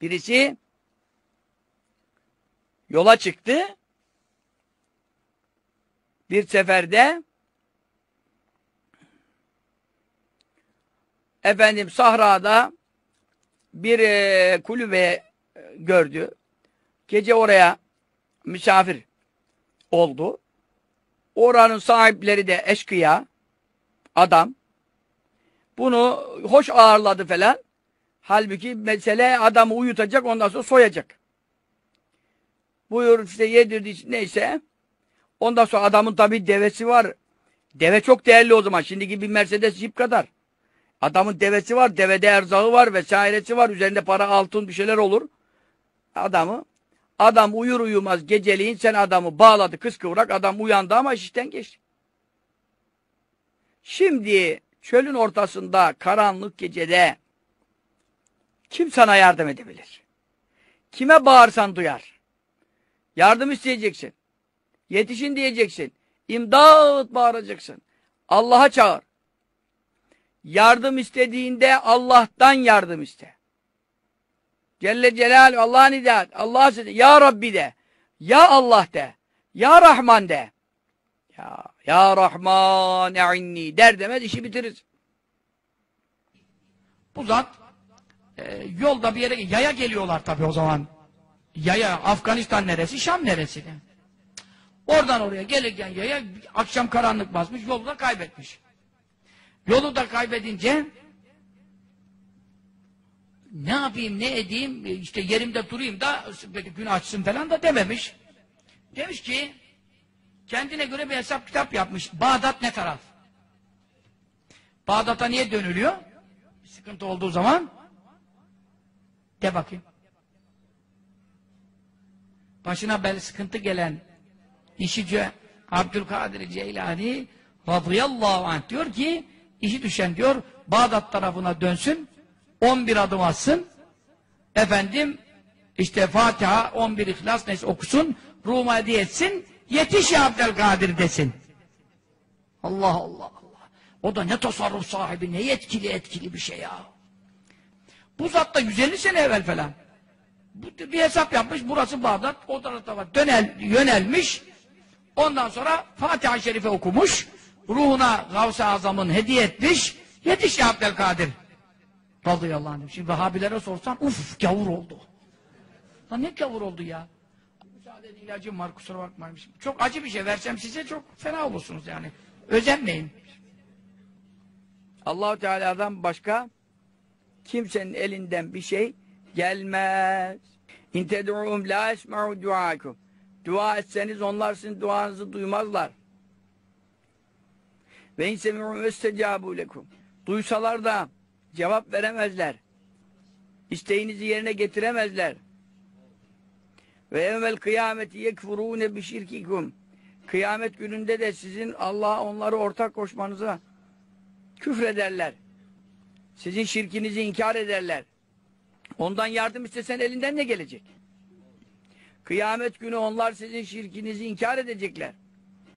Birisi yola çıktı. Bir seferde efendim sahrada bir e, kulübe e, gördü. Gece oraya misafir oldu. Oranın sahipleri de eşkıya adam. Bunu hoş ağırladı falan. Halbuki mesele adamı uyutacak ondan sonra soyacak. Buyur işte yedirdi neyse. Ondan sonra adamın tabii devesi var. Deve çok değerli o zaman. Şimdiki bir Mercedes Jeep kadar. Adamın devesi var, devede erzağı var vesairesi var. Üzerinde para, altın bir şeyler olur. Adamı Adam uyur uyumaz geceliğin sen adamı bağladı kıskıvrak adam uyandı ama işten geçti. Şimdi çölün ortasında karanlık gecede kim sana yardım edebilir? Kime bağırsan duyar. Yardım isteyeceksin. Yetişin diyeceksin. İmdat bağıracaksın. Allah'a çağır. Yardım istediğinde Allah'tan yardım iste. Celle Celaluhu Allah'ın hidayet. Allah'a seslen. Ya Rabbi de. Ya Allah de. Ya Rahman de. Ya, ya Rahman e'inni der demez işi bitiririz. Bu zat e, yolda bir yere yaya geliyorlar tabii o zaman. Yaya Afganistan neresi, Şam neresi. Oradan oraya gelirken yaya akşam karanlık basmış, yolu da kaybetmiş. Yolu da kaybedince ne yapayım, ne edeyim, e, işte yerimde durayım da gün açsın falan da dememiş. Demiş ki kendine göre bir hesap kitap yapmış. Bağdat ne taraf? Bağdat'a niye dönülüyor? Bir sıkıntı olduğu zaman de bakayım. Başına bel sıkıntı gelen işici Abdülkadir Ceylani radıyallahu anh diyor ki işi düşen diyor Bağdat tarafına dönsün 11 adım atsın efendim işte Fatiha 11 İhlas neyse okusun Rum'a hediye etsin yetiş ya Abdülkadir desin. Allah Allah Allah. O da ne tasarruf sahibi ne yetkili etkili bir şey ya. Bu zat da 150 sene evvel falan. Bir hesap yapmış burası Bağdat o tarafta var. Dönel, yönelmiş ondan sonra Fatiha-i Şerife okumuş ruhuna Gavs-ı Azam'ın hediye etmiş yetiş ya Abdülkadir radıyallahu anh. Şimdi Vehhabilere sorsan uf gavur oldu. Lan ne gavur oldu ya? Müsaade ilacım var kusura bakmayın. Çok acı bir şey versem size çok fena olursunuz yani. Özenmeyin. Allahu Teala'dan başka kimsenin elinden bir şey gelmez. İn ted'uhum la esma'u. Dua etseniz onlar sizin duanızı duymazlar. Ve in semi'u estecâbû lekum. Duysalar da cevap veremezler. İsteğinizi yerine getiremezler. Ve evvel kıyameti yekfurûne bişirkikum. Kıyamet gününde de sizin Allah'a onları ortak koşmanıza küfrederler. Sizin şirkinizi inkar ederler. Ondan yardım istesen elinden ne gelecek? Kıyamet günü onlar sizin şirkinizi inkar edecekler.